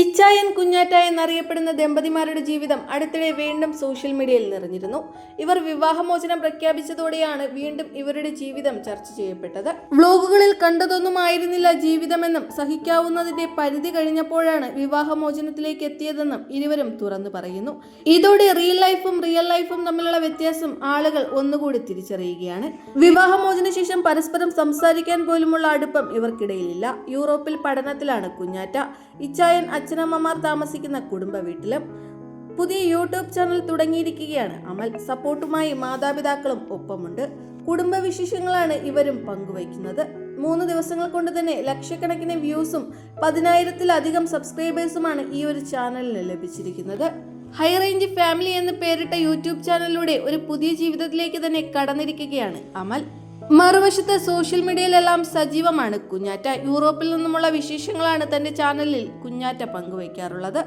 ഇച്ചായൻ കുഞ്ഞാറ്റ എന്നറിയപ്പെടുന്ന ദമ്പതിമാരുടെ ജീവിതം അടുത്തിടെ വീണ്ടും സോഷ്യൽ മീഡിയയിൽ നിറഞ്ഞിരുന്നു. ഇവർ വിവാഹമോചനം പ്രഖ്യാപിച്ചതോടെയാണ് വീണ്ടും ഇവരുടെ ജീവിതം ചർച്ച ചെയ്യപ്പെട്ടത്. വ്ലോഗുകളിൽ കണ്ടതൊന്നും ആയിരുന്നില്ല ജീവിതമെന്നും സഹിക്കാവുന്നതിന്റെ പരിധി കഴിഞ്ഞപ്പോഴാണ് വിവാഹമോചനത്തിലേക്ക് എത്തിയതെന്നും ഇരുവരും തുറന്നു പറയുന്നു. ഇതോടെ റിയൽ ലൈഫും റിയൽ ലൈഫും തമ്മിലുള്ള വ്യത്യാസം ആളുകൾ ഒന്നുകൂടി തിരിച്ചറിയുകയാണ്. വിവാഹമോചന ശേഷം പരസ്പരം സംസാരിക്കാൻ പോലുമുള്ള അടുപ്പം ഇവർക്കിടയിലില്ല. യൂറോപ്പിൽ പഠനത്തിലാണ് കുഞ്ഞാറ്റ. ഇച്ചായൻ അച്ഛനമ്മമാർ താമസിക്കുന്ന കുടുംബ വീട്ടിലും പുതിയ യൂട്യൂബ് ചാനൽ തുടങ്ങിയിരിക്കുകയാണ്. അമൽ സപ്പോർട്ടുമായി മാതാപിതാക്കളും ഒപ്പമുണ്ട്. കുടുംബ വിശേഷങ്ങളാണ് ഇവരും പങ്കുവയ്ക്കുന്നത്. മൂന്ന് ദിവസങ്ങൾ കൊണ്ട് തന്നെ ലക്ഷക്കണക്കിന് വ്യൂസും പതിനായിരത്തിലധികം സബ്സ്ക്രൈബേഴ്സുമാണ് ഈ ഒരു ചാനലിന് ലഭിച്ചിരിക്കുന്നത്. ഹൈ റേഞ്ച് ഫാമിലി എന്ന് പേരിട്ട യൂട്യൂബ് ചാനലിലൂടെ ഒരു പുതിയ ജീവിതത്തിലേക്ക് തന്നെ കടന്നിരിക്കുകയാണ് അമൽ. മറുവശത്ത് സോഷ്യൽ മീഡിയയിലെല്ലാം സജീവമാണ് കുഞ്ഞാറ്റ. യൂറോപ്പിൽ നിന്നുമുള്ള വിശേഷങ്ങളാണ് തന്റെ ചാനലിൽ കുഞ്ഞാറ്റ പങ്കുവയ്ക്കാറുള്ളത്.